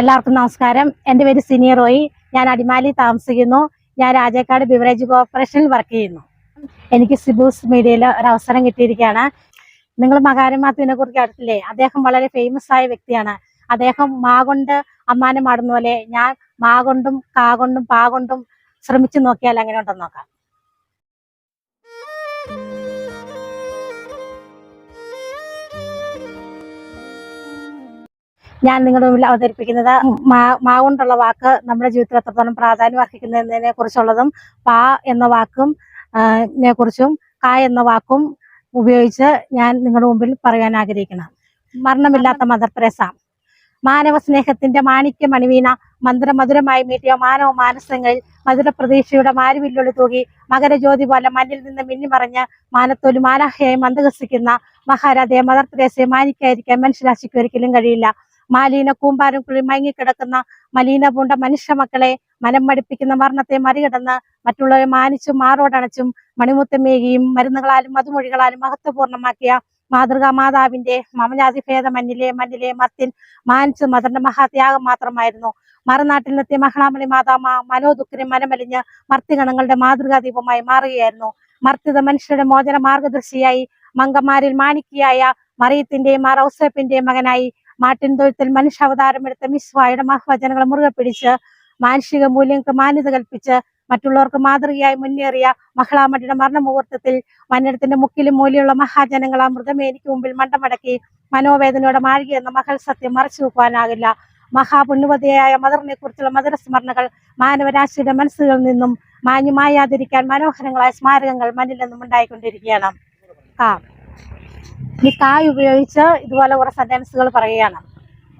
എല്ലാവർക്കും നമസ്കാരം. എന്റെ പേര് സിനിയർ റോയി. ഞാൻ അടിമാലി താമസിക്കുന്നു. ഞാൻ രാജേക്കാട് ബിവറേജ് കോർപ്പറേഷനിൽ വർക്ക് ചെയ്യുന്നു. എനിക്ക് സിബൂസ് മീഡിയയിൽ ഒരു അവസരം കിട്ടിയിരിക്കുകയാണ്. നിങ്ങൾ മകാരമാത്തുവിനെ കുറിച്ച് അടുത്തില്ലേ അദ്ദേഹം വളരെ ഫേമസ് ആയ വ്യക്തിയാണ്. അദ്ദേഹം മാ കൊണ്ട് അമ്മാനം ആടുന്ന പോലെ ഞാൻ മാ കൊണ്ടും കാ കൊണ്ടും പാ കൊണ്ടും ശ്രമിച്ചു നോക്കിയാൽ അങ്ങനെ ഉണ്ടെന്ന് നോക്കാം. ഞാൻ നിങ്ങളുടെ മുമ്പിൽ അവതരിപ്പിക്കുന്നത് മാ കൊണ്ടുള്ള വാക്ക് നമ്മുടെ ജീവിതത്തിൽ എത്രത്തോളം പ്രാധാന്യം അർഹിക്കുന്നതിനെ കുറിച്ചുള്ളതും പാ എന്ന വാക്കും കുറിച്ചും കാ എന്ന വാക്കും ഉപയോഗിച്ച് ഞാൻ നിങ്ങളുടെ മുമ്പിൽ പറയാൻ ആഗ്രഹിക്കണം മരണമില്ലാത്ത മദർ തെരേസ. മാനവ സ്നേഹത്തിന്റെ മാണിക്യ മണിവീണ മന്ത്രമധുരമായി മീട്ടിയ മാനവ മാനസങ്ങളിൽ മധുര പ്രതീക്ഷയുടെ മാരുവില്ലൊളി തൂകി മകരജ്യോതി പോലെ മഞ്ഞിൽ നിന്ന് മിന്നിമറഞ്ഞ് മാനത്തൊലി മാലാഹയായി മന്ദഹസിക്കുന്ന മഹാരാധയെ മദർ തെരേസയെ മാനിക്കായിരിക്കാൻ മനുഷ്യരാശിക്ക് ഒരിക്കലും കഴിയില്ല. മാലീന കൂമ്പാരം കുഴി മയങ്ങിക്കിടക്കുന്ന മലീന പൂണ്ട മനുഷ്യ മക്കളെ മനം മടിപ്പിക്കുന്ന മരണത്തെ മറികടന്ന് മറ്റുള്ളവരെ മാനിച്ചും മാറോടണച്ചും മണിമുത്തമേകിയും മരുന്നുകളാലും മധുമൊഴികളാലും മഹത്വപൂർണമാക്കിയ മാതൃകാ മാതാവിന്റെ മമജാതി ഭേദ മഞ്ഞിലെ മഞ്ഞിലെ മർത്തിൻ മാനിച്ചു മദറിന്റെ മഹാത്യാഗം മാത്രമായിരുന്നു. മറുനാട്ടിൽ നിന്നെത്തിയ മഹളാമണി മാതാമ മനോദുഃഖിനെ മനമലിഞ്ഞ് മർത്തിഗണങ്ങളുടെ മാതൃകാ ദീപമായി മാറുകയായിരുന്നു. മർത്തിത മനുഷ്യരുടെ മോചന മാർഗദർശിയായി മങ്കമാരിൽ മാണിക്കിയായ മറിയത്തിന്റെയും മറൌസേപ്പിന്റെയും മകനായി മാട്ടിൻ തൊഴുത്തിൽ മനുഷ്യാവതാരമെടുത്ത മിസ്വായുടെ മഹവചനങ്ങൾ മുറുകെ പിടിച്ച് മാനുഷിക മൂല്യങ്ങൾക്ക് മാന്യത കൽപ്പിച്ച് മറ്റുള്ളവർക്ക് മാതൃകയായി മുന്നേറിയ മഹളാമടിയുടെ മരണ മുഹൂർത്തത്തിൽ മന്നിടത്തിന്റെ മുക്കിലും മൂലിയുള്ള മഹാജനങ്ങൾ ആ മൃതമേനിക്ക് മുമ്പിൽ മണ്ടമടക്കി മനോവേദനയോടെ മാഴുക എന്ന മഹൽ സത്യം മറച്ചു വെക്കുവാനാകില്ല. മഹാപുണ്യവതിയായ മദറിനെ കുറിച്ചുള്ള മധുരസ്മരണകൾ മാനവരാശിയുടെ മനസ്സുകളിൽ നിന്നും മാന്യമായാതിരിക്കാൻ മനോഹരങ്ങളായ സ്മാരകങ്ങൾ മണ്ണിൽ നിന്നും ഉണ്ടായിക്കൊണ്ടിരിക്കുകയാണ്. ആ. ഈ കായ് ഉപയോഗിച്ച് ഇതുപോലെ കുറെ സെന്റൻസുകൾ പറയുകയാണ്.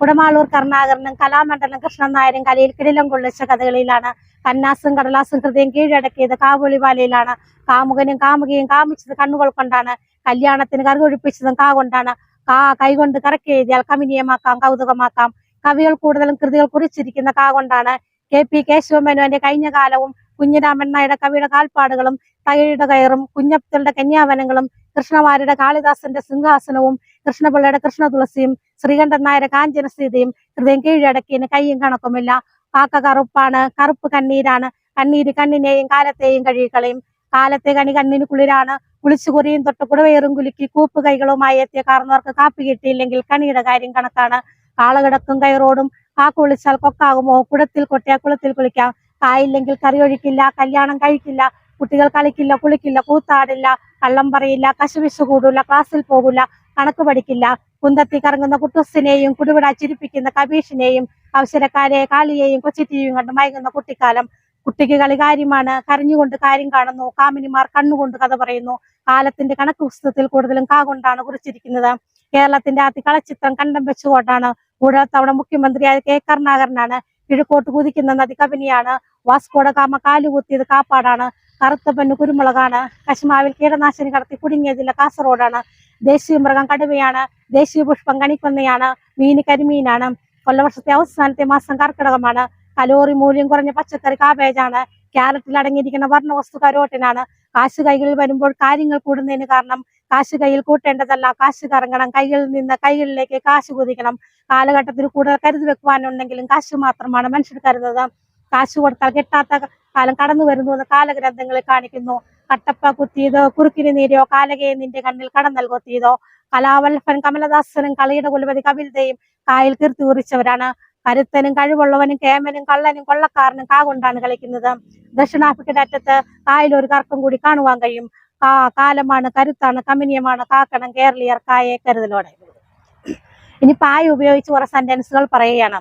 കുടമാളൂർ കർണാകരനും കലാമണ്ഡലം കൃഷ്ണൻ നായരും കലയിൽ കിടിലം കൊള്ളിച്ച കഥകളിലാണ് കന്നാസും കടലാസും ഹൃദയം കീഴടക്കിയത്. കാവുളിവാലയിലാണ് കാമുകനും കാമുകയും കാമിച്ചത് കണ്ണുകൾ കൊണ്ടാണ്. കല്യാണത്തിന് കറുകൊഴിപ്പിച്ചതും കാ കൊണ്ടാണ്. കാ കൈകൊണ്ട് കറക്കി എഴുതിയാൽ കമിനീയമാക്കാം കൗതുകമാക്കാം. കവികൾ കൂടുതലും കൃതികൾ കുറിച്ചിരിക്കുന്ന കാ കൊണ്ടാണ്. കെ പി കേശവമേനോന്റെ കഴിഞ്ഞ കാലവും കുഞ്ഞിരാമൻ നായരുടെ കവിയുടെ കാൽപ്പാടുകളും തകഴിയുടെ കയറും കുഞ്ഞപ്തളുടെ കന്യാവനങ്ങളും കൃഷ്ണവാര്യരുടെ കാളിദാസന്റെ സിംഹാസനവും കൃഷ്ണപിള്ളയുടെ കൃഷ്ണ തുളസിയും ശ്രീകണ്ഠൻ നായരുടെ കാഞ്ചന സ്ഥിതിയും ഹൃദയം കീഴടക്കിയതിന് കയ്യും കണക്കുമില്ല. കാക്ക കറുപ്പാണ് കറുപ്പ് കണ്ണീരാണ്. കണ്ണീര് കണ്ണിനെയും കാലത്തെയും കഴുകിക്കളയും. കാലത്തെ കണി കണ്ണിന് കുളിരാണ് കുളിച്ചു കുറിയും തൊട്ട് കുടവേറും കുലുക്കി കൂപ്പ് കൈകളുമായി എത്തിയ കാർന്നവർക്ക് കാപ്പി കിട്ടിയില്ലെങ്കിൽ കണിയുടെ കാര്യം കണക്കാണ്. കാളകിടക്കും കയറോടും കാക്ക കുളിച്ചാൽ കൊക്കാകുമോ? കുടത്തിൽ കൊട്ടിയാൽ കുളത്തിൽ കുളിക്കാം. കായില്ലെങ്കിൽ കറി ഒഴിക്കില്ല കല്യാണം കഴിക്കില്ല കുട്ടികൾ കളിക്കില്ല കുളിക്കില്ല കൂത്താടില്ല കള്ളം പറയില്ല കശുവിശു കൂടില്ല ക്ലാസ്സിൽ പോകില്ല കണക്ക് പഠിക്കില്ല കുന്തത്തി കറങ്ങുന്ന കുട്ടുസിനെയും കുടുവിട ചിരിപ്പിക്കുന്ന കബീഷിനെയും അവസരക്കാരെ കാളിയെയും കൊച്ചിറ്റിയും കണ്ട് മയങ്ങുന്ന കുട്ടിക്കാലം. കുട്ടിക്ക് കളി കാര്യമാണ്. കരഞ്ഞുകൊണ്ട് കാര്യം കാണുന്നു. കാമിനിമാർ കണ്ണുകൊണ്ട് കഥ പറയുന്നു. കാലത്തിന്റെ കണക്ക് പുസ്തകത്തിൽ കൂടുതലും കാ കൊണ്ടാണ് കുറിച്ചിരിക്കുന്നത്. കേരളത്തിന്റെ ആദ്യ കളച്ചിത്രം കണ്ടം വെച്ചുകൊണ്ടാണ് കൂടുതൽ തവണ മുഖ്യമന്ത്രിയായ കെ കരുണാകരനാണ് കിഴക്കോട്ട് കുതിക്കുന്ന നദി കബനിയാണ് വാസ്കോട കാമ കാലുകുത്തിയത് കാപ്പാടാണ്. കറുത്ത പെണ്ണ് കുരുമുളകാണ്. കശ്മാവിൽ കീടനാശിനി കടത്തി കുടുങ്ങിയതില്ല കാസർഗോഡാണ്. ദേശീയ മൃഗം കടുവയാണ്. ദേശീയ പുഷ്പം കണിക്കൊന്നയാണ്. മീന് കരിമീനാണ്. കൊല്ലവർഷത്തെ അവസാനത്തെ മാസം കർക്കിടകമാണ്. കലോറി മൂല്യം കുറഞ്ഞ പച്ചക്കറി കാബേജാണ്. ക്യാരറ്റിൽ അടങ്ങിയിരിക്കുന്ന വർണ വസ്തു കരോട്ടിനാണ് കാശ് കൈകളിൽ വരുമ്പോൾ കാര്യങ്ങൾ കൂടുന്നതിന് കാരണം കാശ് കയ്യിൽ കൂട്ടേണ്ടതല്ല. കാശ് കറങ്ങണം. കൈകളിൽ നിന്ന് കൈകളിലേക്ക് കാശ് കുതിക്കണം. കാലഘട്ടത്തിൽ കൂടുതൽ കരുതി വെക്കുവാനുണ്ടെങ്കിലും കാശ് മാത്രമാണ് മനുഷ്യർ കരുതുന്നത്. കാശ് കൊടുത്താൽ കിട്ടാത്ത കാലം കടന്നു വരുന്നു എന്ന് കാലഗ്രന്ഥങ്ങളിൽ കാണിക്കുന്നു. കട്ടപ്പ കുത്തിയതോ കുറുക്കിന് നീരോ കാലകയെ നിന്റെ കണ്ണിൽ കടന്നൽ കുത്തിയതോ കലാവല്ലഭൻ കമലദാസനും കളിയുടെ കുലപതി കവിതയും കായൽ കീർത്തി കുറിച്ചവരാണ് കരുത്തനും കഴിവുള്ളവനും കേമനും കള്ളനും കൊള്ളക്കാരനും കാകൊണ്ടാണ് കളിക്കുന്നത്. ദക്ഷിണാഫ്രിക്കയുടെ അറ്റത്ത് കായൽ ഒരു കൂടി കാണുവാൻ കഴിയും. കാ കാലമാണ് കരുത്താണ് കമിനിയമാണ് കാക്കണം കേരളീയർ കായെ കരുതലോടെ. ഇനി പായ ഉപയോഗിച്ച് കുറെ സെന്റൻസുകൾ പറയുകയാണ്.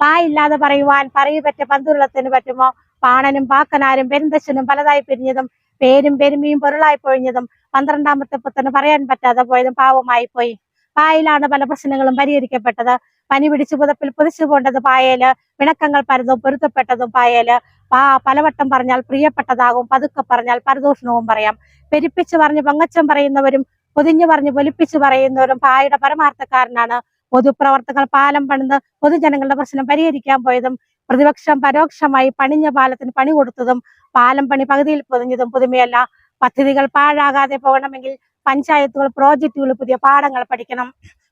പായില്ലാതെ പറയുവാൻ പറയു പറ്റ പന്തുരുളത്തിന് പറ്റുമോ? പാണനും പാക്കനാരും പെരുന്തശ്ശനും പലതായി പിരിഞ്ഞതും പേരും പെരുമയും പൊരുളായി പൊഴിഞ്ഞതും പന്ത്രണ്ടാമത്തെ പുത്തന് പറയാൻ പറ്റാതെ പോയതും പാവമായി പോയി പായയിലാണ് പല പ്രശ്നങ്ങളും പരിഹരിക്കപ്പെട്ടത്. പനി പിടിച്ചു പുതപ്പിൽ പുതിച്ചു പോണ്ടത് പായൽ പിണക്കങ്ങൾ പരതും പൊരുത്തപ്പെട്ടതും പായൽ. പാ പലവട്ടം പറഞ്ഞാൽ പ്രിയപ്പെട്ടതാകും പതുക്കെ പറഞ്ഞാൽ പരദൂഷണവും പറയാം. പെരുപ്പിച്ചു പറഞ്ഞ് പൊങ്ങച്ചം പറയുന്നവരും പൊതിഞ്ഞു പറഞ്ഞ് പൊലിപ്പിച്ചു പറയുന്നവരും പായയുടെ പരമാർത്ഥക്കാരനാണ്. പൊതുപ്രവർത്തകർ പാലം പണിത് പൊതുജനങ്ങളുടെ പ്രശ്നം പരിഹരിക്കാൻ പോയതും പ്രതിപക്ഷം പരോക്ഷമായി പണിഞ്ഞ പാലത്തിന് പണി കൊടുത്തതും പാലം പണി പകുതിയിൽ പൊതിഞ്ഞതും പുതുമയല്ല. പദ്ധതികൾ പാഴാകാതെ പോകണമെങ്കിൽ പഞ്ചായത്തുകൾ പ്രോജക്റ്റുകൾ പുതിയ പാഠങ്ങൾ പഠിക്കണം.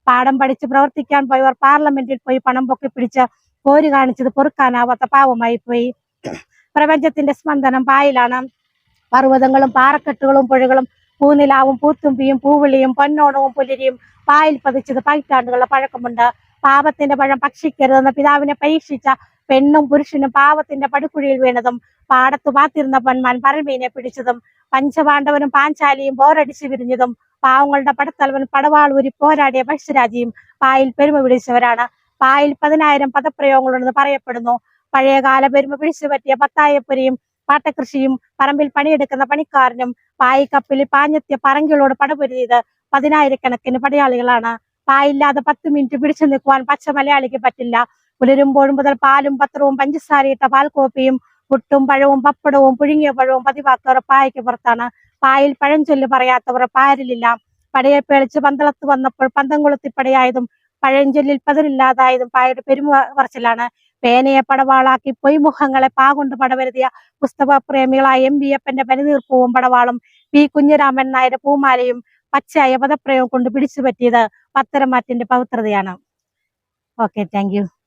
പാഠം പഠിച്ച് പ്രവർത്തിക്കാൻ പോയവർ പാർലമെന്റിൽ പോയി പണം പൊക്കി പിടിച്ച് പോര് കാണിച്ചത് പൊറുക്കാനാവാത്ത പാവമായി പോയി. പ്രപഞ്ചത്തിന്റെ സ്പന്ദനം പായിലാണ്. പർവതങ്ങളും പാറക്കെട്ടുകളും പുഴകളും പൂനിലാവും പൂത്തുമ്പിയും പൂവിളിയും പൊന്നോണവും പുലരിയും പായിൽ പതിച്ചത് പതിറ്റാണ്ടുകളുടെ പഴക്കമുണ്ട്. പാപത്തിന്റെ പഴം ഭക്ഷിക്കരുതെന്ന് പിതാവിനെ പരീക്ഷിച്ച പെണ്ണും പുരുഷനും പാപത്തിന്റെ പടുക്കുഴിയിൽ വീണതും പാടത്തു പാത്തിരുന്ന പൊന്മാൻ പരൽമീനെ പിടിച്ചതും പഞ്ചപാണ്ഡവനും പാഞ്ചാലിയും പോരടിച്ചു വിരിഞ്ഞതും പാവങ്ങളുടെ പടത്തലവൻ പടവാളൂരി പോരാടിയ പഴശ്ശിരാജിയും പായിൽ പെരുമ പിടിച്ചവരാണ് പായിൽ പതിനായിരം പദപ്രയോഗങ്ങളുണ്ടെന്ന് പറയപ്പെടുന്നു. പഴയകാല പെരുമ പിടിച്ചു പറ്റിയ പത്തായപ്പുരയും പാട്ടകൃഷിയും പറമ്പിൽ പണിയെടുക്കുന്ന പണിക്കാരനും പായിക്കപ്പിൽ പാഞ്ഞെത്തിയ പറങ്കികളോട് പടപൊരുതിയത് പതിനായിരക്കണക്കിന് പടയാളികളാണ്. പായില്ലാതെ പത്ത് മിനിറ്റ് പിടിച്ചു നിൽക്കുവാൻ പച്ച മലയാളിക്ക് പറ്റില്ല. പുലരുമ്പോഴും മുതൽ പാലും പത്രവും പഞ്ചസാരയിട്ട പാൽക്കോപ്പിയും പുട്ടും പഴവും പപ്പടവും പുഴുങ്ങിയ പഴവും പതിവാക്കവർ പായയ്ക്ക് പുറത്താണ്. പായിൽ പഴഞ്ചൊല്ല് പറയാത്തവർ പായലില്ല പടയെ പേളിച്ച് പന്തളത്ത് വന്നപ്പോൾ പന്തം കൊളുത്തി പടയായതും പഴഞ്ചൊല്ലിൽ പതിരില്ലാതായതും പായയുടെ പെരുമ പറച്ചിലാണ്. പേനയെ പടവാളാക്കി പൊയ്മുഖങ്ങളെ പാകൊണ്ട് പടവരുതിയ പുസ്തക പ്രേമികളായ എം ബി അപ്പന്റെ പനിതീർപ്പവും പടവാളും പി കുഞ്ഞിരാമൻ നായരുടെ പൂമാലയും പച്ചയായ പദപ്രയോഗം കൊണ്ട് പിടിച്ചു പറ്റിയത് പത്തരമാറ്റിന്റെ പവിത്രതയാണ്. Okay thank